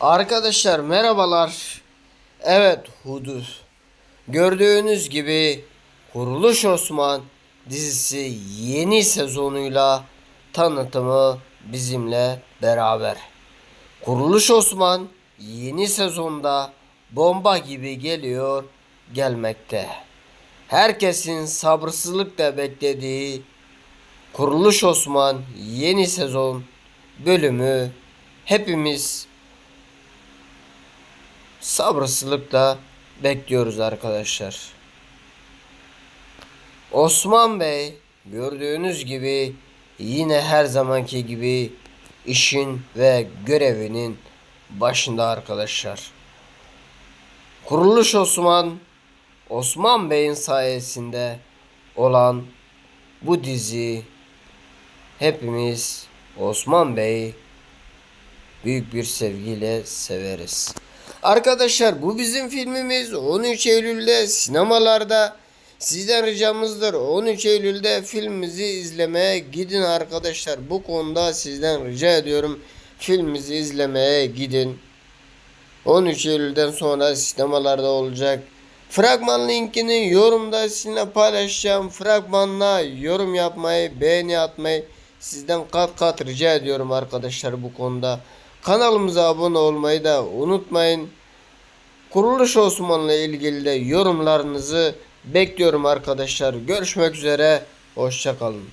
Arkadaşlar merhabalar. Evet Hudut. Gördüğünüz gibi Kuruluş Osman dizisi yeni sezonuyla tanıtımı bizimle beraber. Kuruluş Osman yeni sezonda bomba gibi geliyor gelmekte. Herkesin sabırsızlıkla beklediği Kuruluş Osman yeni sezon bölümü hepimiz sabırsızlıkla bekliyoruz arkadaşlar. Osman Bey gördüğünüz gibi yine her zamanki gibi işin ve görevinin başında arkadaşlar. Kuruluş Osman Osman Bey'in sayesinde olan bu dizi hepimiz Osman Bey büyük bir sevgiyle severiz. Arkadaşlar bu bizim filmimiz 13 Eylül'de sinemalarda sizden ricamızdır 13 Eylül'de filmimizi izlemeye gidin arkadaşlar. Bu konuda sizden rica ediyorum filmimizi izlemeye gidin. 13 Eylül'den sonra sinemalarda olacak. Fragman linkini yorumda sizinle paylaşacağım. Fragmanla yorum yapmayı, beğeni atmayı sizden kat kat rica ediyorum arkadaşlar bu konuda. Kanalımıza abone olmayı da unutmayın. Kuruluş Osman'la ilgili de yorumlarınızı bekliyorum arkadaşlar. Görüşmek üzere. Hoşçakalın.